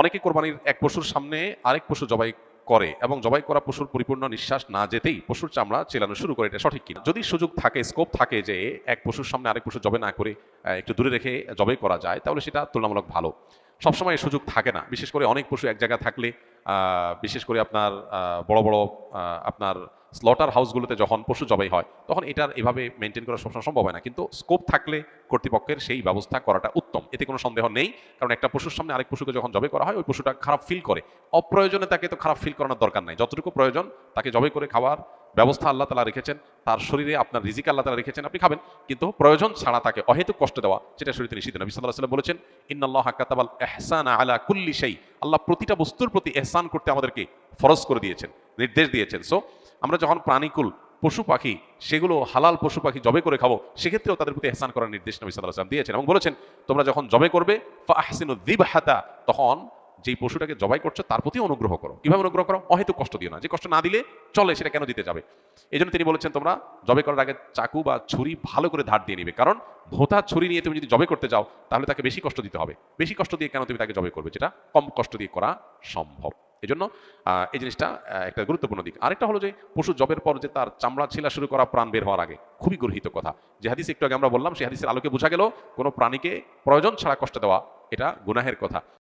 অনেকে কোরবানির এক পশুর সামনে আরেক পশু জবাই করে এবং জবাই করা পশুর পরিপূর্ণ নিঃশ্বাস না যেতেই পশুর চামড়া চেলানো শুরু করে, এটা সঠিক কিনা? যদি সুযোগ থাকে স্কোপ থাকে যে এক পশুর সামনে আরেক পশু জবে না করে একটু দূরে রেখে জবাই করা যায়, তাহলে সেটা তুলনামূলক ভালো। সবসময় সুযোগ থাকে না। বিশেষ করে অনেক পশু এক জায়গায় থাকলে বিশেষ করে আপনার বড় বড় আপনার স্লটার হাউসগুলোতে যখন পশু জবাই হয়, তখন এটার এভাবে মেনটেন করা সবসময় সম্ভব হয় না। কিন্তু স্কোপ থাকলে কর্তৃপক্ষের সেই ব্যবস্থা করাটা উত্তম। এতে কোনো সন্দেহ নেই। কারণ একটা পশুর সামনে আরেক পশুকে যখন জবাই করা হয়, ওই পশুটা খারাপ ফিল করে। অপ্রয়োজনে তাকে তো খারাপ ফিল করানোর দরকার নাই। যতটুকু প্রয়োজন, তাকে জবাই করে খাওয়ার ব্যবস্থা আল্লাহ তালা রেখেছেন, তার শরীরে আপনার রিজিক আল্লাহ তালা রেখেছেন, আপনি খাবেন, কিন্তু প্রয়োজন ছাড়া তাকে অহেতুক কষ্ট দেওয়া সেটা শরীরে নিষিদ্ধ। নবী সাল্লাহ সাল্লাম বলেছেন, ইন্নাল্লাহ কাতাবাল এহসান আলা কুল্লি সেই আল্লাহ প্রতিটা বস্তুর প্রতি এহসান করতে আমাদেরকে ফরজ করে দিয়েছেন, নির্দেশ দিয়েছেন। সো আমরা যখন প্রাণীকুল পশু পাখি, সেগুলো হালাল পশু পাখি জবে করে খাব, সেক্ষেত্রেও তাদের প্রতি এহসান করার নির্দেশ নবী সাল্লাহ সাল্লাম দিয়েছেন। এবং বলেছেন, তোমরা যখন জবে করবে, ফাহসিনু দিবহাতা, তখন যেই পশুটাকে জবাই করছ, তার প্রতি অনুগ্রহ করো। কীভাবে অনুগ্রহ করো? অহেতুক কষ্ট দিও না। যে কষ্ট না দিলে চলে, সেটা কেন দিতে যাবে? এই জন্য তিনি বলেছেন, তোমরা জবে করার আগে চাকু বা ছুরি ভালো করে ধার দিয়ে নিবে। কারণ ভোতা ছুরি নিয়ে তুমি যদি জবে করতে যাও, তাহলে তাকে বেশি কষ্ট দিতে হবে। বেশি কষ্ট দিয়ে কেন তুমি তাকে জবে করবে? যেটা কম কষ্ট দিয়ে করা সম্ভব। এই জন্য এই জিনিসটা একটা গুরুত্বপূর্ণ দিক। আরেকটা হলো যে, পশু জবের পর যে তার চামড়া ছিলা শুরু করা প্রাণ বের হওয়ার আগে, খুবই গর্হিত কথা। যে হাদিস একটু আগে আমরা বললাম সেই হাদিসের আলোকে বোঝা গেল, কোনো প্রাণীকে প্রয়োজন ছাড়া কষ্ট দেওয়া, এটা গুনাহের কথা।